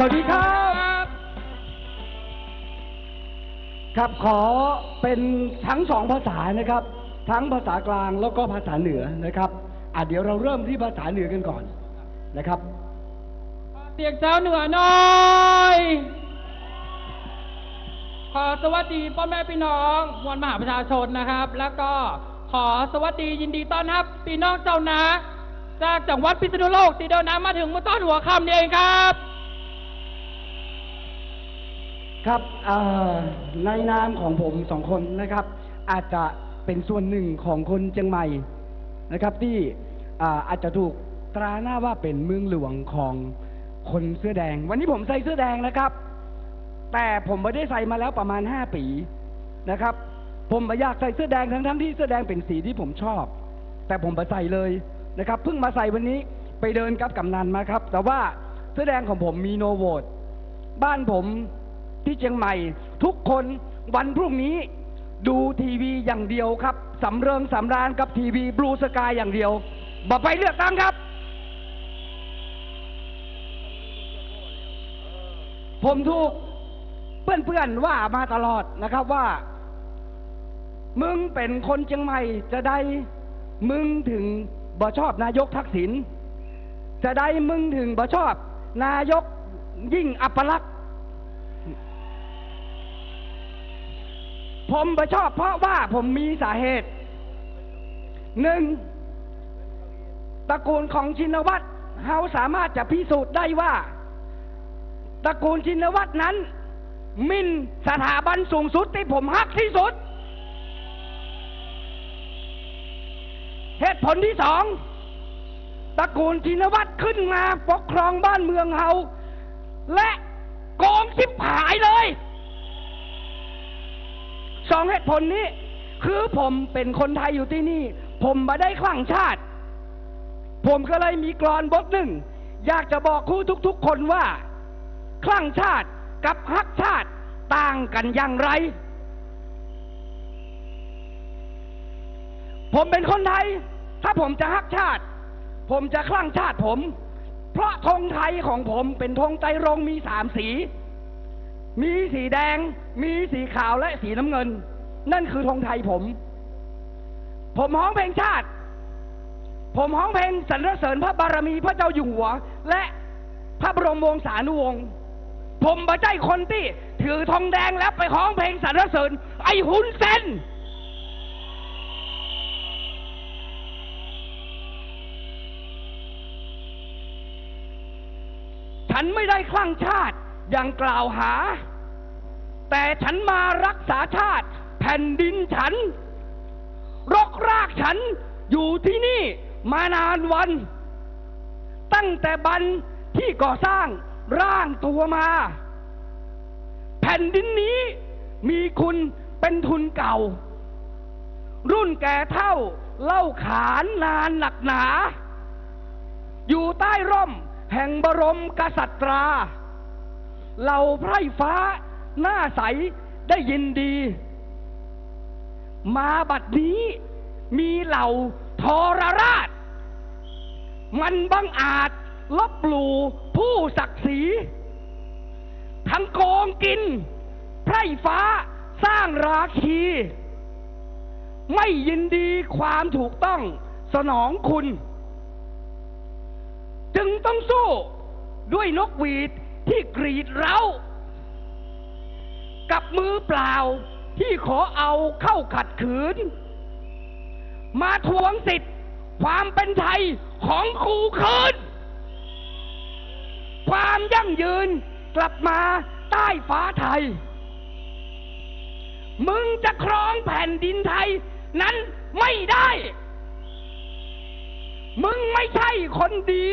สวัสดีครับ ครับขอเป็นทั้งสองภาษานะครับ ทั้งภาษากลางแล้วก็ภาษาเหนือนะครับอะเดี๋ยวเราเริ่มที่ภาษาเหนือกันก่อนนะครับเสียงเจ้าเหนือหน่อยขอสวัสดีพ่อแม่พี่น้องมวลมหาประชาชนนะครับ แล้วก็ขอสวัสดียินดีต้อนรับพี่น้องเจ้านาจากจังหวัดพิษณุโลกที่เดินทางมาถึงเมื่อต้นหัวค่ำนี่เองครับ ครับในนามของผมสองคนนะครับ อาจจะเป็นส่วนหนึ่งของคนเชียงใหม่นะครับ ที่อ่าอาจจะถูกตราหน้าว่าเป็นเมืองหลวงของคนเสื้อแดง วันนี้ผมใส่เสื้อแดงนะครับ แต่ผมไม่ได้ใส่มาแล้วประมาณห้าปีนะครับ ผมม่อยากใส่เสื้อแดงทั้งทั้งที่เสื้อแดงเป็นสีที่ผมชอบ แต่ผมมาใส่เลยนะครับเพิ่งมาใส่วันนี้ไปเดินกับกำนันมาครับ แต่ว่าเสื้อแดงของผมมีโนโวตบ้านผม ที่เชียงใหม่ ทุกคนวันพรุ่งนี้ดูทีวีอย่างเดียวครับ สำเริงสำราญกับทีวีบลูสกายอย่างเดียวบ่ไปเลือกตั้งครับ ผมถูกเพื่อนๆว่ามาตลอดนะครับว่า มึงเป็นคนเชียงใหม่จะได้มึงถึงบ่ชอบนายกทักษิณจะได้มึงถึงบ่ชอบ นายกยิ่งอัปลักษณ์ ผมบ่ชอบเพราะว่าผมมีสาเหตุหนึ่งตระกูลของชินวัตรเฮาสามารถจะพิสูจน์ได้ว่า ตระกูลชินวัตรนั้นมินสถาบันสูงสุดที่ผมฮักที่สุด เหตุผลที่สองตระกูลชินวัตรขึ้นมาปกครองบ้านเมืองเฮาและโกงชิบหายเลย สองเหตุผลนี้ คือผมเป็นคนไทยอยู่ที่นี่ ผมมาได้ขลังชาติ ผมก็เลยมีกรอนบทหนึ่ง อยากจะบอกคู่ทุกๆ คนว่าคลั่งชาติกับฮักชาติต่างกันอย่างไร ผมเป็นคนไทย ถ้าผมจะฮักชาติ ผมจะคลั่งชาติผม เพราะธงไทยของผมเป็นธงไตรงมีสามสี มีสีแดง มีสีขาวและสีน้ำเงิน นั่นคือธงไทยผม ผมฮ้องเพลงชาติ ผมฮ้องเพลงสรรเสริญพระบารมีพระเจ้าอยู่หัว และพระบรมวงศานุวงศ์ผมบ่ใจคนที่ ถือธงแดงแล้วไปฮ้องเพลงสรรเสริญ ไอ้หุนเซนฉันไม่ได้คลั่งชาติ ย่างกล่าวหา แต่ฉันมารักษาชาติ แผ่นดินฉัน รกรากฉันอยู่ที่นี่มานานวัน ตั้งแต่บันที่ก่อสร้างร่างตัวมา แผ่นดินนี้มีคุณเป็นทุนเก่า รุ่นแก่เท่าเล่าขานนานหนักหนา อยู่ใต้ร่มแห่งบรมกษัตรา เหล่าไพร่ฟ้าหน้าใสได้ยินดี มาบัดนี้มีเหล่าทรราช มันบังอาจลบหลู่ผู้ศักดิ์ศรีทั้งโกงกิน ไพร่ฟ้าสร้างราคี ไม่ยินดีความถูกต้องสนองคุณ จึงต้องสู้ด้วยนกหวีด ที่กรีดเรากับมือเปล่าที่ขอเอาเข้าขัดขืน มาทวงสิทธิ์ความเป็นไทยของครูคืน ความยั่งยืนกลับมาใต้ฟ้าไทย มึงจะครองแผ่นดินไทยนั้นไม่ได้ มึงไม่ใช่คนดี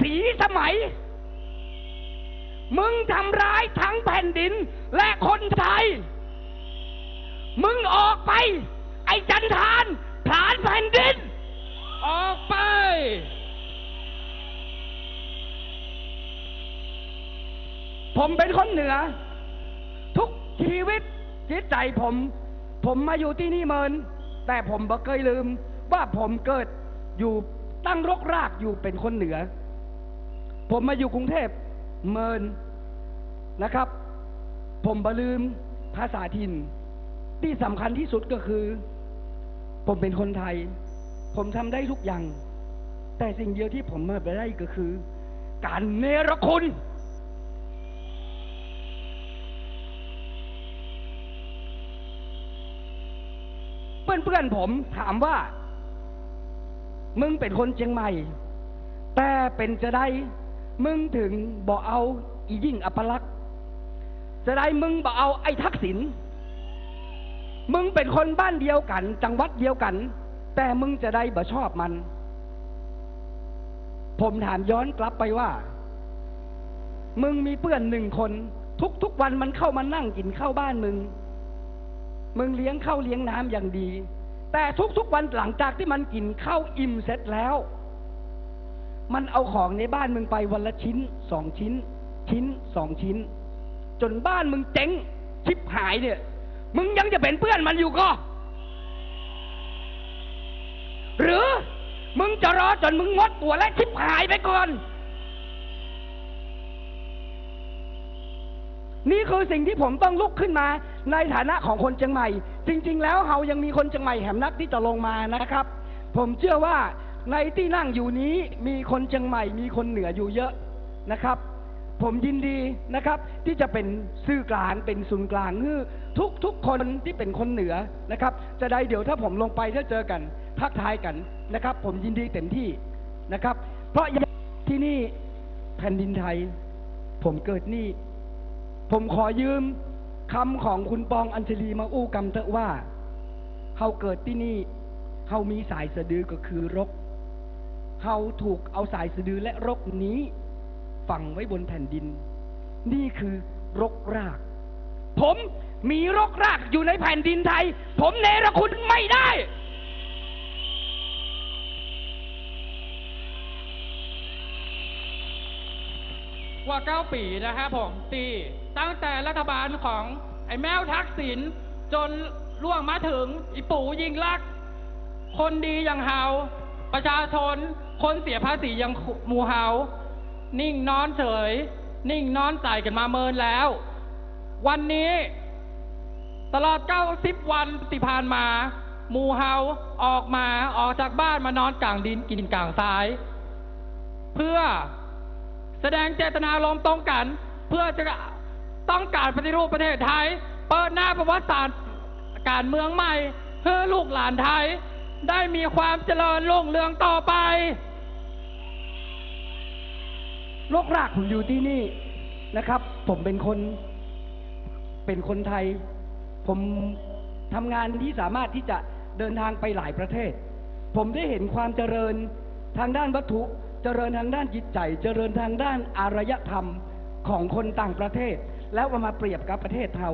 สีสมัย มึงทำร้ายทั้งแผ่นดินและคนไทย มึงออกไป ไอ้จันทานผลานแผ่นดิน ออกไป ผมเป็นคนเหนือ ทุกชีวิตจิตใจผม ผมมาอยู่ที่นี่เมิน แต่ผมบ่เคยลืม ว่าผมเกิดอยู่ตั้งรกรากอยู่เป็นคนเหนือ ผมมาอยู่กรุงเทพ เมินนะครับ ผมบลืมภาษาถิ่น ที่สำคัญที่สุดก็คือ ผมเป็นคนไทย ผมทำได้ทุกอย่าง แต่สิ่งเดียวที่ผมไม่ได้ก็คือ การเนรคุณเพื่อนๆผมถามว่า มึงเป็นคนเชียงใหม่ แต่เป็นจะได้ มึงถึงบอกเอาอียิ่งอัปลักษณ์จะได้มึงบอกเอาไอ้ทักษิณมึงเป็นคนบ้านเดียวกัน จังหวัดเดียวกัน แต่มึงจะได้บ่ชอบมัน ผมถามย้อนกลับไปว่า มึงมีเพื่อนหนึ่งคน ทุกๆวันมันเข้ามานั่งกินข้าวบ้านมึง มึงเลี้ยงข้าวเลี้ยงน้ำอย่างดี แต่ทุกๆวันหลังจากที่มันกินข้าวอิ่มเสร็จแล้ว มันเอาของในบ้านมึงไปวันละชิ้นสองชิ้น ชิ้นสองชิ้น จนบ้านมึงเจ๊งชิบหายเนี่ย มึงยังจะเป็นเพื่อนมันอยู่ก็หรือมึงจะรอจนมึงงดตัวและชิบหายไปก่อน นี่คือสิ่งที่ผมต้องลุกขึ้นมาในฐานะของคนเชียงใหม่ จริง ๆ แล้วเรายังมีคนเชียงใหม่แหมนักที่จะลงมานะครับ ผมเชื่อว่า ในที่นั่งอยู่นี้มีคนเชียงใหม่ มีคนเหนืออยู่เยอะนะครับ ผมยินดีนะครับ ที่จะเป็นสื่อกลางเป็นศูนย์กลางคือทุกทุกคนที่เป็นคนเหนือนะครับ จะได้เดี๋ยวถ้าผมลงไปถ้าเจอกันทักทายกันนะครับ ผมยินดีเต็มที่นะครับ เพราะที่นี่แผ่นดินไทย ผมเกิดนี่ ผมขอยืมคำของคุณปองอัญชลีมาอู้กำเถอะว่าเขาเกิดที่นี่เขามีสายสะดือก็คือรก เขาถูกเอาสายสะดือและรกนี้ฝังไว้บนแผ่นดิน นี่คือรกราก ผมมีรกรากอยู่ในแผ่นดินไทย ผมเนรคุณไม่ได้กว่าเก้าปีนะครับผมตีตั้งแต่รัฐบาลของไอ้แมวทักษิณจนล่วงมาถึงอีปู่ยิงลัก คนดีอย่างเฮา ประชาชนคนเสียภาษีย่างหมูเฮานิ่งนอนเฉย นิ่งนอนใจกันมาเมินแล้ว วันนี้ ตลอด90วันที่ผ่านมาหมูเฮาออกมาออกจากบ้านมานอนกลางดินกินกลางทราย เพื่อแสดงเจตนารมณ์ตรงกัน เพื่อจะต้องการปฏิรูปประเทศไทย เปิดหน้าประวัติศาสตร์การเมืองใหม่ เพื่อลูกหลานไทย ได้มีความเจริญรุ่งเรืองต่อไปรกรากผมอยู่ที่นี่นะครับ ผมเป็นคน เป็นคนไทย ผมทำงานที่สามารถที่จะเดินทางไปหลายประเทศ ผมได้เห็นความเจริญทางด้านวัตถุ เจริญทางด้านจิตใจ เจริญทางด้านอารยธรรมของคนต่างประเทศ แล้วมาเปรียบกับประเทศเฮา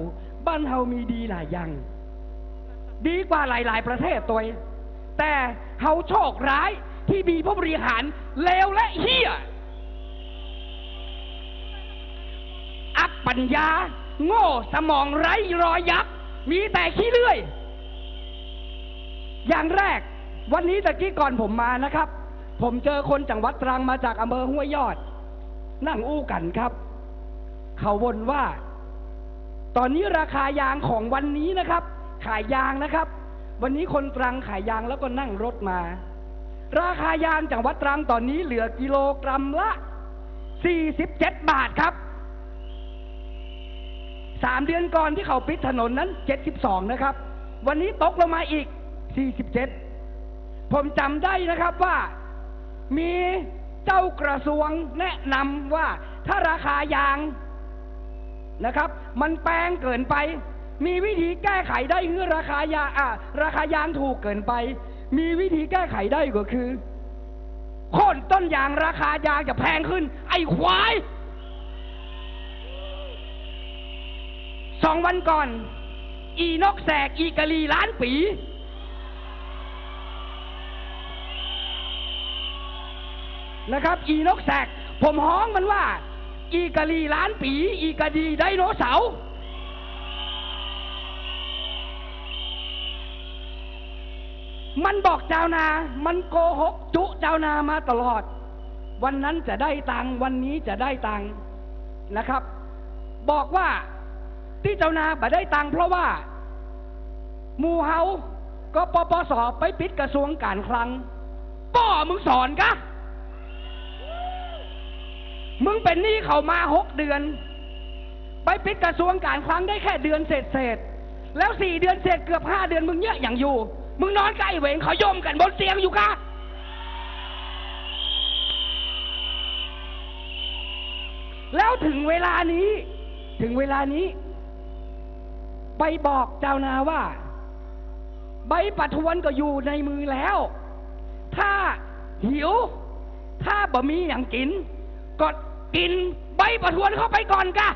บ้านเฮามีดีหลายอย่าง ดีกว่าหลาย ๆ ประเทศตัวเอง แต่เฮาโชคร้ายที่มีผู้บริหารเลวและเฮี้ย อักปัญญา โง่สมองไร้รอยยับมีแต่ขี้เลื่อย อย่างแรก วันนี้ตะกี้ก่อนผมมานะครับ ผมเจอคนจังหวัดตรังมาจากอำเภอห้วยยอด นั่งอู้กันครับ เขาบ่นว่า ตอนนี้ราคายางของวันนี้นะครับ ขายยางนะครับ วันนี้คนตรังขายยางแล้วก็นั่งรถมา ราคายางจังหวัดตรังตอนนี้เหลือกิโลกรัมละ 47 บาทครับสามเดือนก่อนที่เขาปิดถนนนั้น 72 นะครับ วันนี้ตกลงมาอีก 47 ผมจำได้นะครับว่ามีเจ้ากระทรวงแนะนำว่าถ้าราคายางนะครับ มันแพงเกินไป มีวิธีแก้ไขได้คือราคายาอะราคายางถูกเกินไป มีวิธีแก้ไขได้ก็คือโค่นต้นยางราคายางจะแพงขึ้น ไอ้ควายสองวันก่อน อีนกแสกอีกะลีล้านปี นะครับ อีนกแสก ผมฮ้องมันว่า อีกะลีล้านปี อีกะดีไดโนเสาร์ มันบอกเจ้านา มันโกหกจุเจ้านามาตลอด วันนั้นจะได้ตังค์วันนี้จะได้ตังค์นะครับ บอกว่าที่เจ้านาบ่ได้ตังค์เพราะว่ามูเฮาก็ปปสไปปิดกระทรวงการคลังป้อมึงสอนกะมึงเป็นหนี้เขามาหกเดือน ไปปิดกระทรวงการคลังได้แค่เดือนเศษเศษแล้วสี่เดือนเศษเกือบห้าเดือนมึงเยอะอย่างอยู่ มึงนอนใกล้เหวงเขาโยมกันบนเตียงอยู่กะแล้วถึงเวลานี้ ถึงเวลานี้ ไปบอกเจ้านาว่า ใบปะทวนก็อยู่ในมือแล้ว ถ้าหิว ถ้าบะมีอย่างกิน ก็กินใบปะทวนเข้าไปก่อนกะ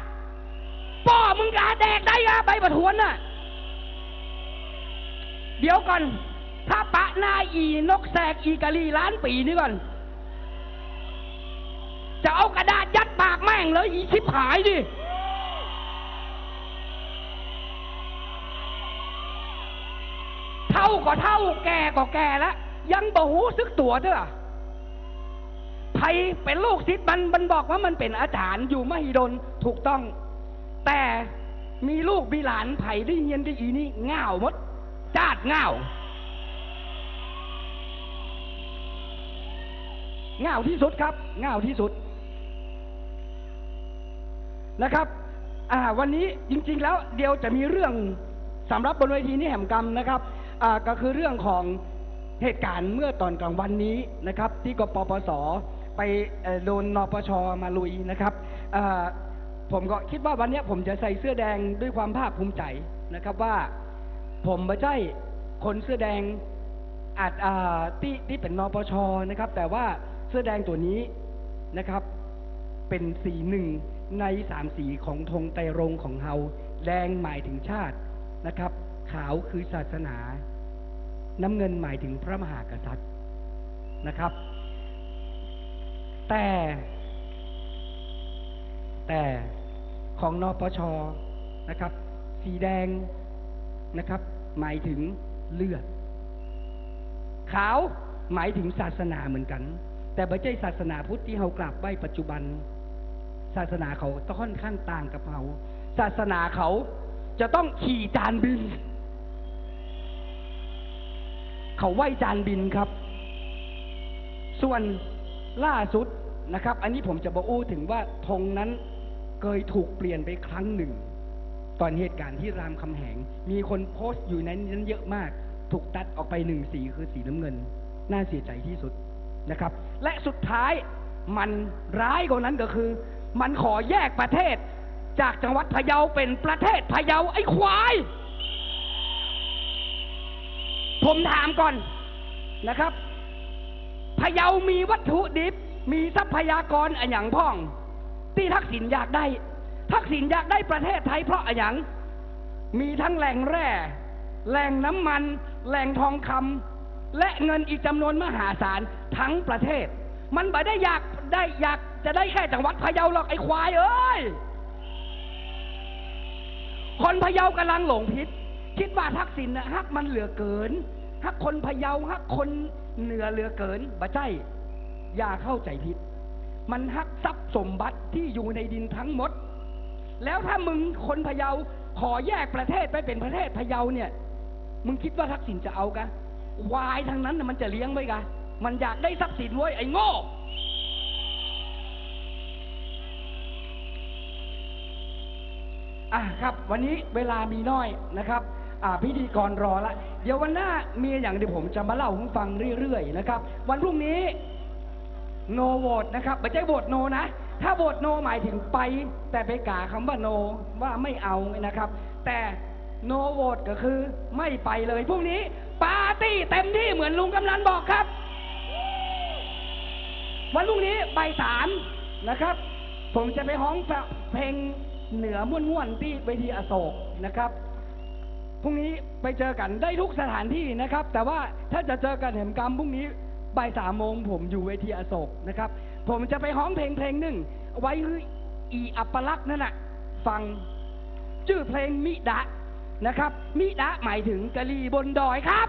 ป้อมึงกาแดกได้กะใบปะทวนน่ะ เดี๋ยวก่อน ถ้าปะหนาอีนกแสกอีกะลีล้านปีนี่ก่อน จะเอากระดาษยัดปากแม่งเลยอีชิบหายดิเท่าก็เท่าแก่ก็แก่แล้วยังบ่หูซึกตัวเด้อไผเป็นลูกศิษย์มันมันบอกว่ามันเป็นอาจารย์อยู่มหิดลถูกต้อง แต่มีลูกมีหลานไผ่ได้เฮียนได้อีนี่ง่าวมด จาดง่าวง่าวที่สุดครับง่าวที่สุดนะครับอ่าวันนี้จริง ๆ แล้วเดียวจะมีเรื่องสำหรับบนเวทีนี้แห่มกรรมนะครับอ่าก็คือเรื่องของเหตุการณ์เมื่อตอนกลางวันนี้นะครับ ที่กปปสไปโดนนปชมาลุยนะครับผมก็คิดว่าวันนี้ผมจะใส่เสื้อแดงด้วยความภาคภูมิใจนะครับว่า ผมไม่ใช่คนเสื้อแดงอาจอ่าที่ที่เป็นนปชนะครับ แต่ว่าเสื้อแดงตัวนี้นะครับ เป็นสีหนึ่งในสามสีของธงไตรรงค์ของเฮาแดงหมายถึงชาตินะครับ ขาวคือศาสนา น้ำเงินหมายถึงพระมหากษัตริย์นะครับ แต่ แต่ของนปชนะครับ สีแดงนะครับ หมายถึงเลือด ขาวหมายถึงศาสนาเหมือนกัน แต่ไม่ใช่ศาสนาพุทธที่เรากราบไหว้ปัจจุบัน ศาสนาเขาต้องค่อนข้างต่างกับเราศาสนาเขาจะต้องขี่จานบิน เขาไหว้จานบินครับ ส่วนล่าสุดนะครับ อันนี้ผมจะบอกอู้ถึงว่าธงนั้นเคยถูกเปลี่ยนไปครั้งหนึ่ง ตอนเหตุการณ์ที่รามคำแหง มีคนโพสต์อยู่ในนั้นเยอะมาก ถูกตัดออกไปหนึ่งสีคือสีน้ำเงิน น่าเสียใจที่สุดนะครับ และสุดท้ายมันร้ายกว่านั้นก็คือ มันขอแยกประเทศ จากจังหวัดพะเยาเป็นประเทศพะเยาไอ้ควาย ผมถามก่อนนะครับพะเยามีวัตถุดิบ มีทรัพยากรอะหยังพ่อง ที่ทักษิณอยากได้ ทักษิณอยากได้ประเทศไทยเพราะอะหยังมีทั้งแหล่งแร่ แหล่งน้ำมัน แหล่งทองคำและเงินอีกจำนวนมหาศาลทั้งประเทศ มันไม่ได้อยากได้อยากจะได้แค่จังหวัดพะเยาหรอกไอ้ควายเอ้ย คนพะเยากำลังหลงผิด คิดว่าทักษิณนะฮักมันเหลือเกินฮักคนพะเยาฮักคนเหนือเหลือเกินบ่ใช่อย่าเข้าใจผิด มันฮักทรัพย์สมบัติที่อยู่ในดินทั้งหมด แล้วถ้ามึงคนพะเยาขอแยกประเทศไปเป็นประเทศพะเยาเนี่ย มึงคิดว่าทักษิณจะเอากะวายทั้งนั้นน่ะมันจะเลี้ยงไว้กะมันอยากได้ทรัพย์สินไว้ยไอ้โง่อะครับ วันนี้เวลามีน้อยนะครับ อ่าพิธีกรรอละ เดี๋ยววันหน้ามีอย่างที่ผมจะมาเล่าให้ฟังเรื่อยๆนะครับ วันพรุ่งนี้โนโหวตนะครับไม่ใช่โหวตโนนะ ถ้าโหวตโนหมายถึงไป แต่ไปกาคำว่าโนว่าไม่เอานะครับ แต่โนโหวตก็คือไม่ไปเลยพรุ่งนี้ปาร์ตี้เต็มที่เหมือนลุงกำนันบอกครับ วันพรุ่งนี้บ่ายสามนะครับ ผมจะไปฮ้องเพลงเหนือม่วนๆที่เวทีอโศกนะครับพรุ่งนี้ไปเจอกันได้ทุกสถานที่นะครับ แต่ว่าถ้าจะเจอกันแห่มกรรมพรุ่งนี้บ่ายสามโมงผมอยู่เวทีอโศกนะครับ ผมจะไปฮ้องเพลงเพลงหนึ่ง ไว้อีอัปลักษณ์นั่นน่ะ ฟังชื่อเพลงมิดะนะครับ มิดะหมายถึงกะลีบนดอยครับ